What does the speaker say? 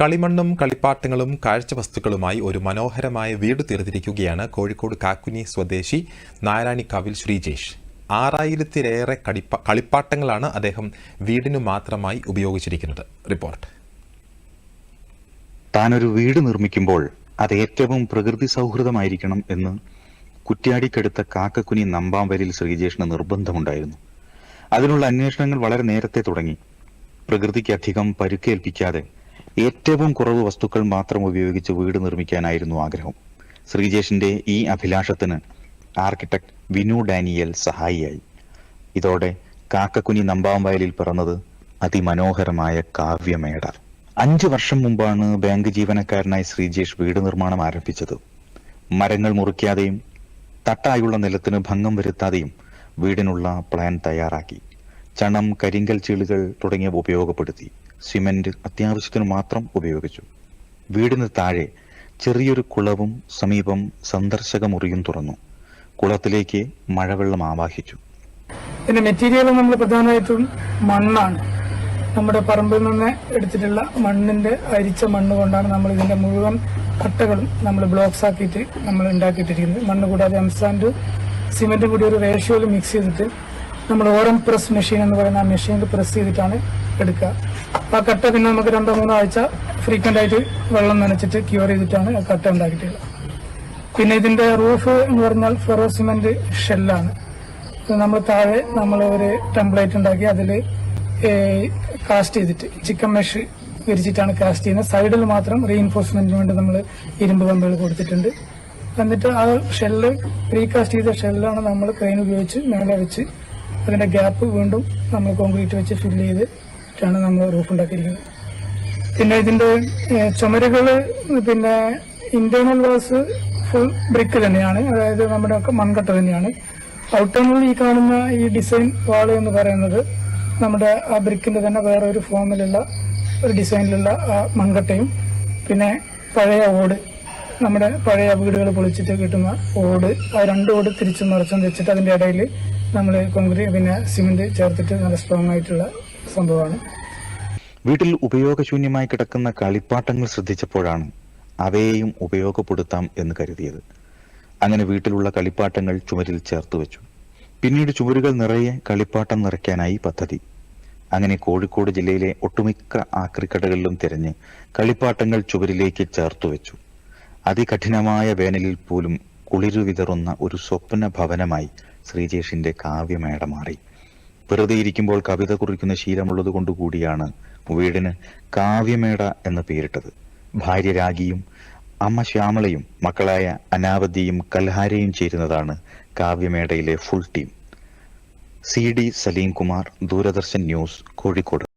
കളിമണ്ണും കളിപ്പാട്ടങ്ങളും കാഴ്ചവസ്തുക്കളുമായി ഒരു മനോഹരമായ വീട് തീർത്തിരിക്കുകയാണ് കോഴിക്കോട് കാക്കുനി സ്വദേശി നാരായണിക്കാവിൽ ശ്രീജേഷ്. ആറായിരത്തിലേറെ കളിപ്പ കളിപ്പാട്ടങ്ങളാണ് അദ്ദേഹം വീടിനു മാത്രമായി ഉപയോഗിച്ചിരിക്കുന്നത്. റിപ്പോർട്ട്. താനൊരു വീട് നിർമ്മിക്കുമ്പോൾ അത് ഏറ്റവും പ്രകൃതി സൗഹൃദമായിരിക്കണം എന്ന് കുറ്റ്യാടിക്കടുത്ത കാക്കക്കുനി നമ്പാംവരിൽ ശ്രീജേഷിന് നിർബന്ധമുണ്ടായിരുന്നു. അതിനുള്ള അന്വേഷണങ്ങൾ വളരെ നേരത്തെ തുടങ്ങി. പ്രകൃതിക്ക് അധികം പരുക്കേൽപ്പിക്കാതെ ഏറ്റവും കുറവ് വസ്തുക്കൾ മാത്രം ഉപയോഗിച്ച് വീട് നിർമ്മിക്കാനായിരുന്നു ആഗ്രഹം. ശ്രീജേഷിന്റെ ഈ അഭിലാഷത്തിന് ആർക്കിടെക്ട് വിനു ഡാനിയൽ സഹായിയായി. ഇതോടെ കാക്കക്കുനി നമ്പാമ്പയലിൽ പിറന്നത് അതിമനോഹരമായ കാവ്യമേട. അഞ്ചു വർഷം മുമ്പാണ് ബാങ്ക് ജീവനക്കാരനായി ശ്രീജേഷ് വീട് നിർമ്മാണം ആരംഭിച്ചത്. മരങ്ങൾ മുറിക്കാതെയും തട്ടായുള്ള നിലത്തിന് ഭംഗം വരുത്താതെയും വീടിനുള്ള പ്ലാൻ തയ്യാറാക്കി. ചണം കരിങ്കൽ ചീളുകൾ തുടങ്ങിയവ ഉപയോഗപ്പെടുത്തി. സിമന്റ് അത്യാവശ്യത്തിന് മാത്രം ഉപയോഗിച്ചു. വീടിന് താഴെ ചെറിയൊരു കുളവും സമീപം സന്ദർശക മുറിയും തുറന്നു. കുളത്തിലേക്ക് മഴവെള്ളം ആവാഹിച്ചു. പിന്നെ മെറ്റീരിയൽ നമ്മൾ പ്രധാനമായിട്ടും മണ്ണാണ്. നമ്മുടെ പറമ്പിൽ നിന്ന് എടുത്തിട്ടുള്ള മണ്ണിന്റെ അരിച്ച മണ്ണ് കൊണ്ടാണ് നമ്മൾ ഇതിന്റെ മുഴുവൻ കട്ടകളും നമ്മൾ ബ്ലോക്സ് ആക്കിയിട്ട് നമ്മൾ ഉണ്ടാക്കിയിട്ടിരിക്കുന്നത്. മണ്ണ് കൂടാതെ എംസാൻഡ് സിമെന്റ് കൂടി ഒരു റേഷ്യോയിൽ മിക്സ് ചെയ്തിട്ട് നമ്മൾ ഓറം പ്രസ് മെഷീൻ എന്ന് പറയുന്ന ആ മെഷീനിൽ പ്രസ് ചെയ്തിട്ടാണ് എടുക്കുക. ആ കട്ട പിന്നെ നമുക്ക് രണ്ടോ മൂന്നോ ആഴ്ച ഫ്രീക്വന്റ് ആയിട്ട് വെള്ളം നനച്ചിട്ട് ക്യൂർ ചെയ്തിട്ടാണ് ആ കട്ട ഉണ്ടാക്കിയിട്ടുള്ളത്. പിന്നെ ഇതിന്റെ റൂഫ് എന്ന് പറഞ്ഞാൽ ഫെറോ സിമെന്റ് ഷെല്ലാണ് നമ്മൾ താഴെ നമ്മൾ ഒരു ടെംപ്ലേറ്റ് ഉണ്ടാക്കി അതിൽ കാസ്റ്റ് ചെയ്തിട്ട് ചിക്കൻ മെഷ് വിരിച്ചിട്ടാണ് കാസ്റ്റ് ചെയ്യുന്നത്. സൈഡിൽ മാത്രം റീഇൻഫോഴ്സ്മെന്റിന് വേണ്ടി നമ്മൾ ഇരുമ്പ് കമ്പികൾ കൊടുത്തിട്ടുണ്ട്. എന്നിട്ട് ആ ഷെല്ല് പ്രീ കാസ്റ്റ് ചെയ്ത ഷെല്ലാണ് നമ്മൾ ക്രെയിൻ ഉപയോഗിച്ച് മേലെ വെച്ച് അതിന്റെ ഗ്യാപ്പ് വീണ്ടും നമ്മൾ കോൺക്രീറ്റ് വെച്ച് ഫില്ല് ചെയ്തിട്ടാണ് നമ്മൾ റൂഫ് ഉണ്ടാക്കിയിരിക്കുന്നത്. പിന്നെ ഇതിന്റെ ചുമരുകൾ പിന്നെ ഇന്റേണൽ വാസ് ഫുൾ ബ്രിക്ക് തന്നെയാണ്. അതായത് നമ്മുടെ ഒക്കെ മൺകട്ട തന്നെയാണ്. ഔട്ടേണൽ ഈ കാണുന്ന ഈ ഡിസൈൻ വാൾ എന്ന് പറയുന്നത് നമ്മുടെ ആ ബ്രിക്കിന്റെ തന്നെ വേറെ ഒരു ഫോമിലുള്ള ഒരു ഡിസൈനിലുള്ള ആ മൺകട്ടയും പിന്നെ പഴയ ഓട് നമ്മുടെ പഴയ വീടുകൾ പൊളിച്ചിട്ട് കിട്ടുന്ന ഓട് ആ രണ്ട് ഓട് തിരിച്ചും മറിച്ചും വെച്ചിട്ട് അതിന്റെ ഇടയിൽ നമ്മൾ കോൺക്രീറ്റ് പിന്നെ സിമെന്റ് ചേർത്തിട്ട് നല്ല സ്ട്രോങ് ആയിട്ടുള്ള സംഭവമാണ്. വീട്ടിൽ ഉപയോഗശൂന്യമായി കിടക്കുന്ന കളിപ്പാട്ടങ്ങൾ ശ്രദ്ധിച്ചപ്പോഴാണ് അവയെയും ഉപയോഗപ്പെടുത്താം എന്ന് കരുതിയത്. അങ്ങനെ വീട്ടിലുള്ള കളിപ്പാട്ടങ്ങൾ ചുമരിൽ ചേർത്ത് വെച്ചു. പിന്നീട് ചുമരുകൾ നിറയെ കളിപ്പാട്ടം നിറയ്ക്കാനായി പദ്ധതി. അങ്ങനെ കോഴിക്കോട് ജില്ലയിലെ ഒട്ടുമിക്ക ആക്രിക്കടകളിലും തിരഞ്ഞ് കളിപ്പാട്ടങ്ങൾ ചുവരിലേക്ക് ചേർത്തു വെച്ചു. അതികഠിനമായ വേനലിൽ പോലും കുളിരു വിതറുന്ന ഒരു സ്വപ്ന ഭവനമായി ശ്രീജേഷിന്റെ കാവ്യമേട മാറി. വെറുതെ ഇരിക്കുമ്പോൾ കവിത കുറിക്കുന്ന ശീലമുള്ളത് കൊണ്ടുകൂടിയാണ് വീടിന് കാവ്യമേട എന്ന് പേരിട്ടത്. ഭാര്യ രാഗിയും അമ്മ ശ്യാമളയും മക്കളായ അനാവതിയും കൽഹാരയും ചേരുന്നതാണ് കാവ്യമേടയിലെ full team C D Salim Kumar Doordarshan news Kozhikode.